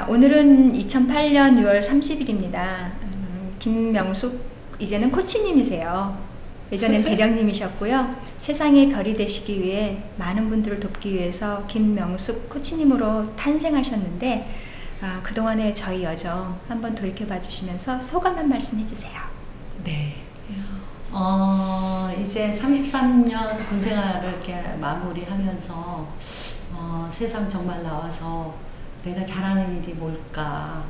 자, 오늘은 2008년 6월 30일입니다. 음, 김명숙, 이제는 코치님이세요. 예전엔 대령님이셨고요. 세상의 별이 되시기 위해 많은 분들을 돕기 위해서 김명숙 코치님으로 탄생하셨는데, 아, 그동안의 저희 여정 한번 돌이켜봐 주시면서 소감 한 말씀 해주세요. 네. 어, 이제 33년 군 생활을 이렇게 마무리하면서, 어, 세상 정말 나와서 내가 잘하는 일이 뭘까,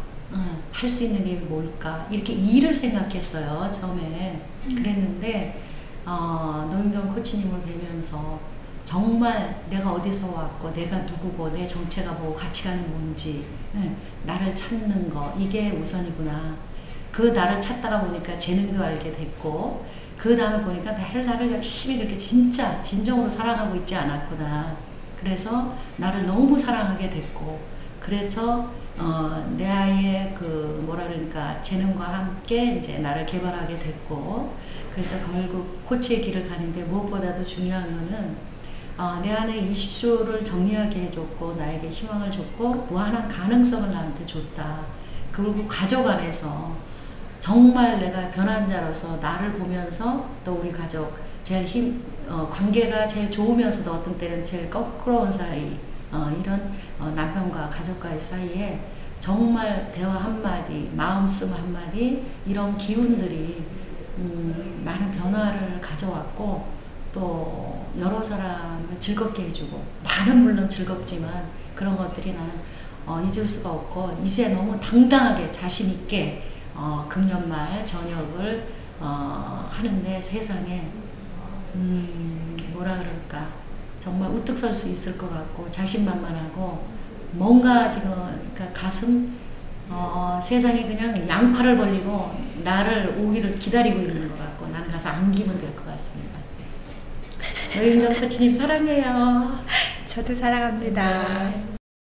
할수 있는 일이 뭘까, 이렇게 일을 생각했어요, 처음에. 그랬는데, 어, 노인경 코치님을 뵈면서 정말 내가 어디서 왔고, 내가 누구고, 내 정체가 뭐고, 가치관이 뭔지, 예, 나를 찾는 거, 이게 우선이구나. 그 나를 찾다가 보니까 재능도 알게 됐고 그 다음에 보니까 나를 나를 열심히 그렇게 진짜 진정으로 사랑하고 있지 않았구나. 그래서 나를 너무 사랑하게 됐고 그래서 어, 내 아이의 그 뭐라 그러니까 재능과 함께 이제 나를 개발하게 됐고 그래서 결국 코치의 길을 가는데 무엇보다도 중요한 거는 어, 내 안에 이슈를 정리하게 해줬고 나에게 희망을 줬고 무한한 가능성을 나한테 줬다. 그리고 가족 안에서 정말 내가 변한 자로서 나를 보면서 또 우리 가족 제일 힘 어, 관계가 제일 좋으면서도 어떤 때는 제일 거꾸러운 사이 어, 이런 어, 남편과 가족과의 사이에 정말 대화 한마디 마음씀 한마디 이런 기운들이 음, 많은 변화를 가져왔고 또 여러 사람을 즐겁게 해주고 나는 물론 즐겁지만 그런 것들이 나는 어, 잊을 수가 없고 이제 너무 당당하게 자신 있게 어, 금년 말 저녁을 어, 하는데 세상에 음, 뭐라 그럴까 정말 우뚝 설 수 있을 것 같고 자신만만하고 뭔가 지금 그러니까 가슴 어, 세상에 그냥 양팔을 벌리고 나를 오기를 기다리고 있는 것 같고 나는 가서 안기면 될 것 같습니다. 노인정 코치님 사랑해요. 저도 사랑합니다. 네.